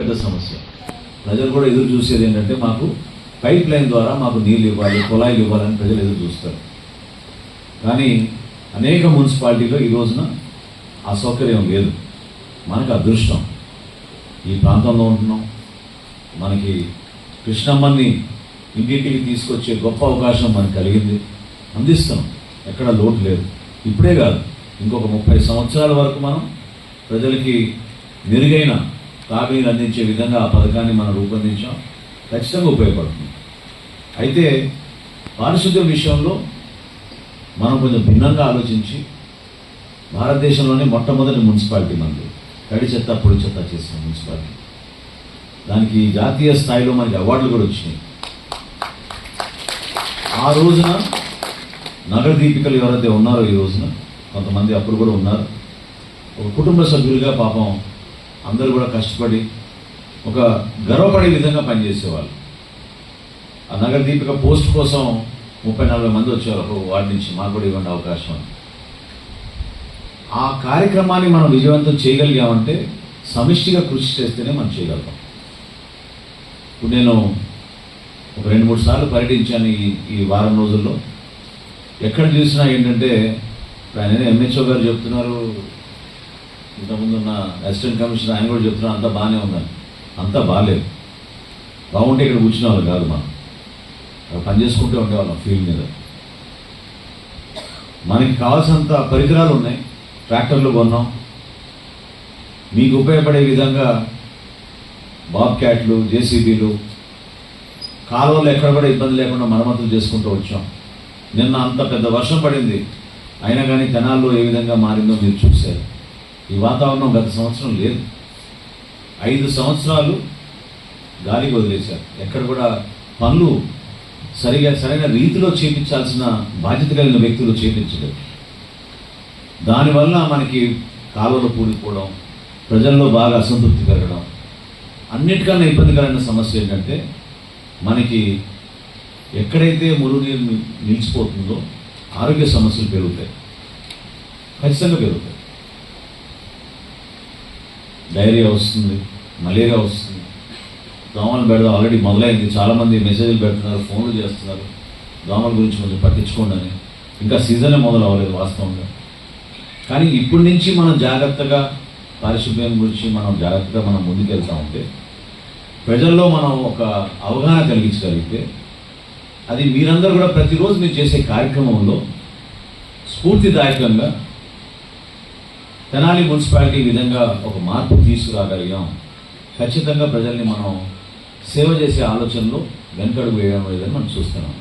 పెద్ద సమస్య. ప్రజలు కూడా ఎదురు చూసేది ఏంటంటే మాకు పైప్ లైన్ ద్వారా మాకు నీళ్ళు ఇవ్వాలి కుళాయిలు ఇవ్వాలని ప్రజలు ఎదురు చూస్తారు. కానీ అనేక మున్సిపాలిటీలో ఈ రోజున ఆ సౌకర్యం లేదు. మనకు అదృష్టం. ఈ ప్రాంతంలో ఉంటున్నాం. మనకి కృష్ణమ్మని ఇంటింటికి తీసుకొచ్చే గొప్ప అవకాశం మనకు కలిగింది. అందిస్తాం ఎక్కడ లోటు లేదు. ఇప్పుడే కాదు ఇంకొక ముప్పై సంవత్సరాల వరకు మనం ప్రజలకి మెరుగైన తాగునీరు అందించే విధంగా ఆ పథకాన్ని మనం రూపొందించాం. ఖచ్చితంగా ఉపయోగపడుతుంది. అయితే పారిశుద్ధ్యం విషయంలో మనం కొంచెం భిన్నంగా ఆలోచించి భారతదేశంలోనే మొట్టమొదటి మున్సిపాలిటీ మనది. తడి చెత్త పొడి చెత్త చేసిన మున్సిపాలిటీ. దానికి జాతీయ స్థాయిలో మనకి అవార్డులు కూడా వచ్చినాయి. ఆ రోజున నగర దీపికలు ఎవరైతే ఉన్నారో ఈ రోజున కొంతమంది అప్పుడు కూడా ఉన్నారు. ఒక కుటుంబ సభ్యులుగా పాపం అందరూ కూడా కష్టపడి ఒక గర్వపడే విధంగా పనిచేసేవాళ్ళు. ఆ నగర దీపిక పోస్ట్ కోసం ముప్పై నలభై మంది వచ్చేవారు ఒక వార్డు నుంచి మాకు కూడా ఇవ్వండి అవకాశం ఆ కార్యక్రమాన్ని మనం విజయవంతం చేయగలిగామంటే సమిష్టిగా కృషి చేస్తేనే మనం చేయగలుగుతాం. ఇప్పుడు నేను ఒక రెండు మూడు సార్లు పర్యటించాను ఈ ఈ వారం రోజుల్లో. ఎక్కడ చూసినా ఏంటంటే ఆయన ఎంహెచ్ఓ గారు చెప్తున్నారు ఇంతకుముందు ఉన్న అసిస్టెంట్ కమిషనర్ ఆయన కూడా చెప్తున్నా అంతా బాగానే ఉందని. అంతా బాగాలేదు బాగుంటే ఇక్కడ కూర్చునే వాళ్ళు కాదు మనం. అక్కడ పని చేసుకుంటూ ఉండేవాళ్ళం ఫీల్డ్ మీద. మనకి కావాల్సినంత పరికరాలు ఉన్నాయి. ట్రాక్టర్లు కొన్నాం. మీకు ఉపయోగపడే విధంగా బాబ్ క్యాట్లు జేసీబీలు కాలువలు ఎక్కడ కూడా ఇబ్బంది లేకుండా మరమ్మతులు చేసుకుంటూ వచ్చాం. నిన్న అంత పెద్ద వర్షం పడింది. అయినా కానీ తెనాల్లో ఏ విధంగా మారిందో మీరు చూశారు. ఈ వాతావరణం గత సంవత్సరం లేదు. ఐదు సంవత్సరాలు గాలికి వదిలేశారు. ఎక్కడ కూడా పనులు సరిగా సరైన రీతిలో చేపించాల్సిన బాధ్యత కలిగిన వ్యక్తులు చేపించలేదు. దానివల్ల మనకి కాలువలు కూలిపోవడం ప్రజల్లో బాగా అసంతృప్తి పెరగడం అన్నిటికన్నా ఇబ్బందికరమైన సమస్య ఏంటంటే మనకి ఎక్కడైతే మురుగునీరు నిలిచిపోతుందో ఆరోగ్య సమస్యలు పెరుగుతాయి. ఖచ్చితంగా పెరుగుతాయి. డైరియా వస్తుంది మలేరియా వస్తుంది. దోమలు పెడదాం. ఆల్రెడీ మొదలైంది. చాలామంది మెసేజ్లు పెడుతున్నారు ఫోన్లు చేస్తున్నారు. దోమల గురించి కొంచెం పట్టించుకోండి అని. ఇంకా సీజనే మొదలు అవ్వలేదు వాస్తవంగా. కానీ ఇప్పటి నుంచి మనం జాగ్రత్తగా పారిశుద్ధ్యం గురించి మనం జాగ్రత్తగా మనం ముందుకెళ్తా ఉంటే ప్రజల్లో మనం ఒక అవగాహన కలిగించగలిగితే అది మీరందరూ కూడా ప్రతిరోజు మీరు చేసే కార్యక్రమంలో స్ఫూర్తిదాయకంగా తెనాలి మున్సిపాలిటీ విధంగా ఒక మార్పు తీసుకురాగలిగాం. ఖచ్చితంగా ప్రజల్ని మనం సేవ చేసే ఆలోచనలో వెనకడుగు వేయడం లేదని మనం చూస్తున్నాం.